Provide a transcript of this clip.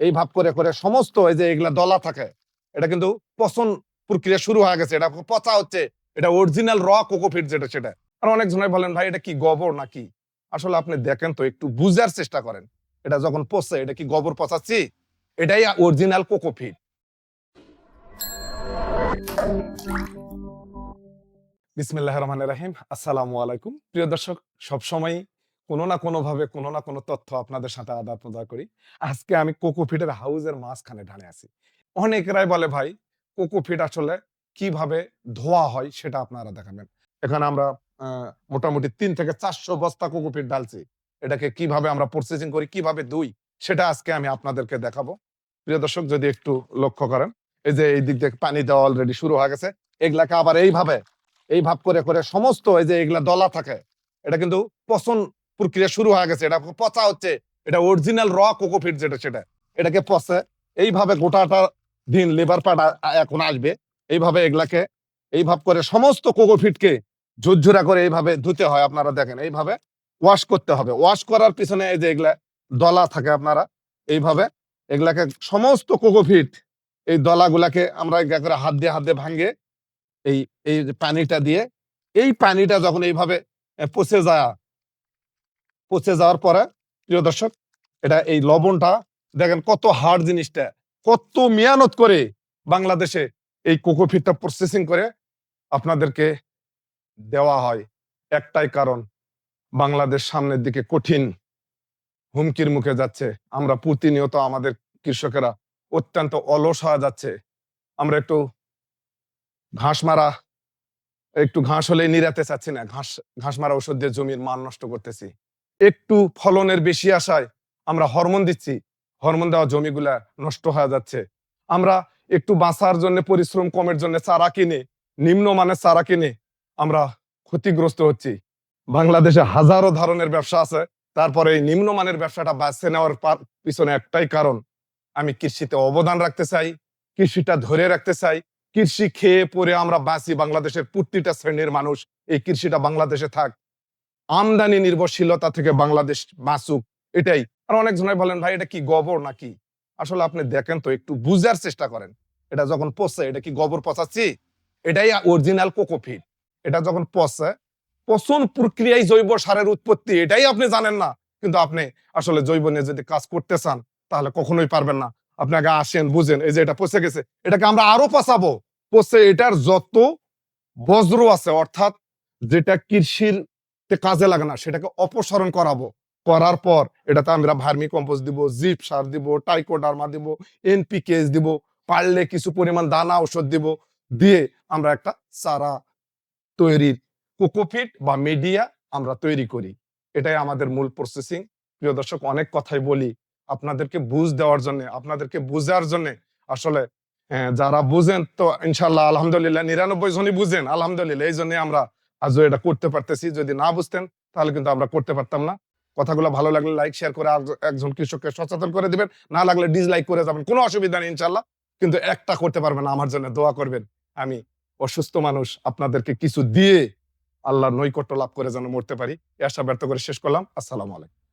এই ভাব করে করে সমস্ত এই যে এগুলা দলা থাকে, এটা কিন্তু পচন প্রক্রিয়া শুরু হয়ে গেছে। এটা পচা হচ্ছে, এটা অরিজিনাল র কোকোপিট যেটা, সেটা। আর অনেক জনাই বলেন, ভাই, এটা কি গোবর নাকি? আসলে আপনি দেখেন তো, একটু বুঝার চেষ্টা করেন। এটা যখন পচে এটা কি গোবর পচাচ্ছি? এটাই অরিজিনাল কোকোপিট বিসমিল্লাহ রহমান রাহিম। আসসালামু আলাইকুম। প্রিয় দর্শক সবসময় কোনো না কোনো ভাবে কোনো না কোনো তথ্য আপনাদের সাথে আদান প্রদান করি। আজকে আমি কোকোপিটের হাউসের মাঝখানে ঢালে আছি। অনেকেরাই বলে, ভাই কোকোপিট আসলে কীভাবে ধোয়া হয় সেটা আপনারা দেখাবেন। এখানে আমরা মোটামুটি তিন থেকে চারশো বস্তা কোকোপিট ডালছি এটাকে কীভাবে আমরা প্রসেসিং করি, কীভাবে ধুই, সেটা আজকে আমি আপনাদেরকে দেখাবো। প্রিয় দর্শক, যদি একটু লক্ষ্য করেন, এই যে এই দিক থেকে পানি দেওয়া অলরেডি শুরু হয়ে গেছে। এগুলাকে আবার এইভাবে, এই ভাব করে করে সমস্ত এই যে এগুলা দলা থাকে, এটা কিন্তু পচন প্রক্রিয়া শুরু হয়ে গেছে। এটা পচা হচ্ছে। এটা অরিজিনাল র কোকোপিট যেটা, সেটা। এটাকে পচে, এইভাবে গোটাটা দিন লেবার পার্ট এখন আসবে। এইভাবে এগুলাকে, এই ভাব করে সমস্ত কোকোপিটকে ঝুরঝুরা করে এইভাবে ধুতে হয় আপনারা দেখেন। এইভাবে ওয়াশ করতে হবে। ওয়াশ করার পিছনে এই যে এগুলা দলা থাকে আপনারা, এইভাবে এগুলাকে সমস্ত কোকোপিট এই দলাগুলাকে আমরা করে হাত দিয়ে হাত দিয়ে ভাঙে এই এই পানিটা দিয়ে, এই পানিটা যখন এইভাবে পচে যায় পচে যাওয়ার পরে, প্রিয় দর্শক, এটা এই লবণটা, দেখেন কত হার্ড জিনিসটা, কত মেয়ানত করে বাংলাদেশে এই কোকোফিটটা প্রসেসিং করে আপনাদেরকে দেওয়া হয়। একটাই কারণ, বাংলাদেশ সামনের দিকে কঠিন হুমকির মুখে যাচ্ছে। আমরা প্রতিনিয়ত আমাদের কৃষকেরা অত্যন্ত অলস হয়ে যাচ্ছে। আমরা একটু ঘাস মারা, একটু ঘাস হলে নিরাতে চাচ্ছি না, ঘাস ঘাস মারা ওষুধ দিয়ে জমির মান নষ্ট করতেছি। একটু ফলনের বেশি আশায় আমরা হরমোন দিচ্ছি। হরমোন দেওয়া জমিগুলা নষ্ট হয়ে যাচ্ছে। আমরা একটু বাঁচার জন্য, পরিশ্রম কমের জন্য চারা কিনে, নিম্নমানের চারা কিনে আমরা ক্ষতিগ্রস্ত হচ্ছি। বাংলাদেশে হাজারো ধরনের ব্যবসা আছে। তারপরে এই নিম্নমানের ব্যবসাটা বাঁচতে নেওয়ার পিছনে একটাই কারণ, আমি কৃষিতে অবদান রাখতে চাই, কৃষিটা ধরে রাখতে চাই। কৃষি খেয়ে পরে আমরা বাঁচি বাংলাদেশের প্রতিটা শ্রেণির মানুষ। এই কৃষিটা বাংলাদেশে থাক। আমদানি নির্ভরশীলতা থেকে বাংলাদেশ বাঁচুক, এটাই। আর অনেক জনাই বলেন, ভাই, এটা কি গোবর নাকি? আসলে আপনি দেখেন তো, একটু বুঝার চেষ্টা করেন। এটা যখন পচে, এটা কি গোবর পচাচ্ছি? এটাই অরিজিনাল কোকোফিট এটা যখন পচে, পচন প্রক্রিয়ায় জৈব সারের উৎপত্তি, এটাই আপনি জানেন না। কিন্তু আপনি আসলে জৈব নিয়ে যদি কাজ করতে চান, তাহলে কখনোই পারবেন না। আপনি আগে আসেন, বুঝেন, এই যে এটা পচে গেছে, এটাকে আমরা আরও পচাবো। পচে এটার যত বজ্র আছে, অর্থাৎ যেটা কৃষির কাজে লাগে না সেটাকে অপসারণ করাবো। করার পর এটাতে আমরা ভার্মি কম্পোস্ট দিব জিপ সার দিব টাইকোডার্মা দিব এনপিকেস দিব পারলে কিছু পরিমাণ দানা ঔষধ দিব দিয়ে আমরা একটা চারা তৈরির কোকোপিট বা মিডিয়া আমরা তৈরি করি। এটাই আমাদের মূল প্রসেসিং প্রিয় দর্শক অনেক কথাই বলি। আপনাদেরকে বুঝ দেওয়ার জন্য আপনাদেরকে বুঝার জন্য আসলে আহ, যারা বুঝেন তো ইনশাল্লাহ আলহামদুলিল্লাহ নিরানব্বই জনই বুঝেন আলহামদুলিল্লাহ এই জন্য আমরা আজও এটা করতে পারতেছি, যদি না বুঝতেন, তাহলে কিন্তু আমরা করতে পারতাম না। কথাগুলো ভালো লাগলে লাইক শেয়ার করে আর একজন কৃষককে সচেতন করে দিবেন। না লাগলে ডিসলাইক করে যাবেন। কোনো অসুবিধা নেই ইনশাল্লাহ কিন্তু একটা করতে পারবেন আমার জন্য দোয়া করবেন। আমি অসুস্থ মানুষ, আপনাদেরকে কিছু দিয়ে আল্লাহর নৈকট্য লাভ করে যেন মরতে পারি। এসা ব্যর্থ করে শেষ করলাম। আসসালামু আলাইকুম।